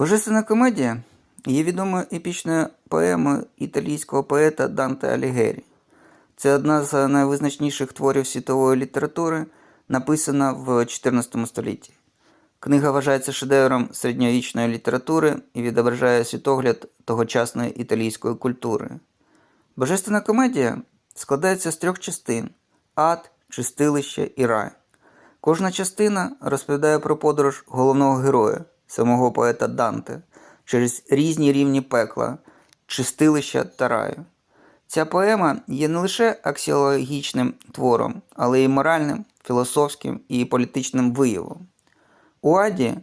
Божественна комедія є відомою епічною поемою італійського поета Данте Алігері. Це одна з найвизначніших творів світової літератури, написана в 14 столітті. Книга вважається шедевром середньовічної літератури і відображає світогляд тогочасної італійської культури. Божественна комедія складається з трьох частин: ад, чистилище і рай. Кожна частина розповідає про подорож головного героя, самого поета Данте, через різні рівні пекла, чистилища та раю. Ця поема є не лише аксіологічним твором, але й моральним, філософським і політичним виявом. У Аді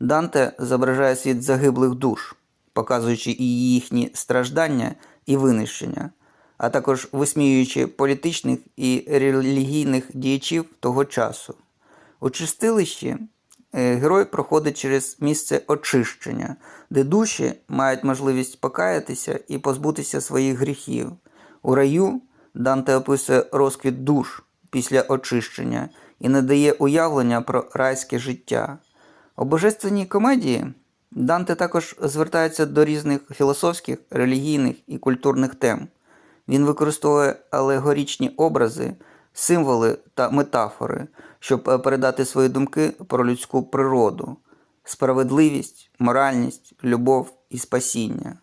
Данте зображає світ загиблих душ, показуючи і їхні страждання і винищення, а також висміюючи політичних і релігійних діячів того часу. У чистилищі герой проходить через місце очищення, де душі мають можливість покаятися і позбутися своїх гріхів. У раю Данте описує розквіт душ після очищення і надає уявлення про райське життя. У божественній комедії Данте також звертається до різних філософських, релігійних і культурних тем. Він використовує алегорічні образи, символи та метафори, щоб е, передати свої думки про людську природу, справедливість, моральність, любов і спасіння.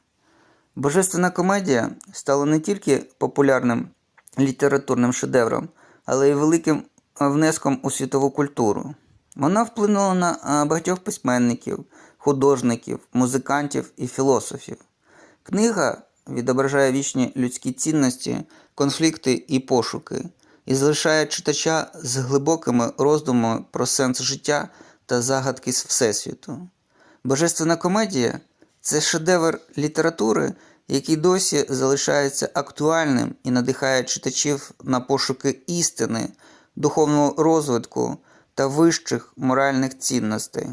Божественна комедія стала не тільки популярним літературним шедевром, але й великим е, внеском у світову культуру. Вона вплинула на е, багатьох письменників, художників, музикантів і філософів. Книга відображає вічні людські цінності, конфлікти і пошуки, і залишає читача з глибокими роздумами про сенс життя та загадки з Всесвіту. Божественна комедія це шедевр літератури, який досі залишається актуальним і надихає читачів на пошуки істини, духовного розвитку та вищих моральних цінностей.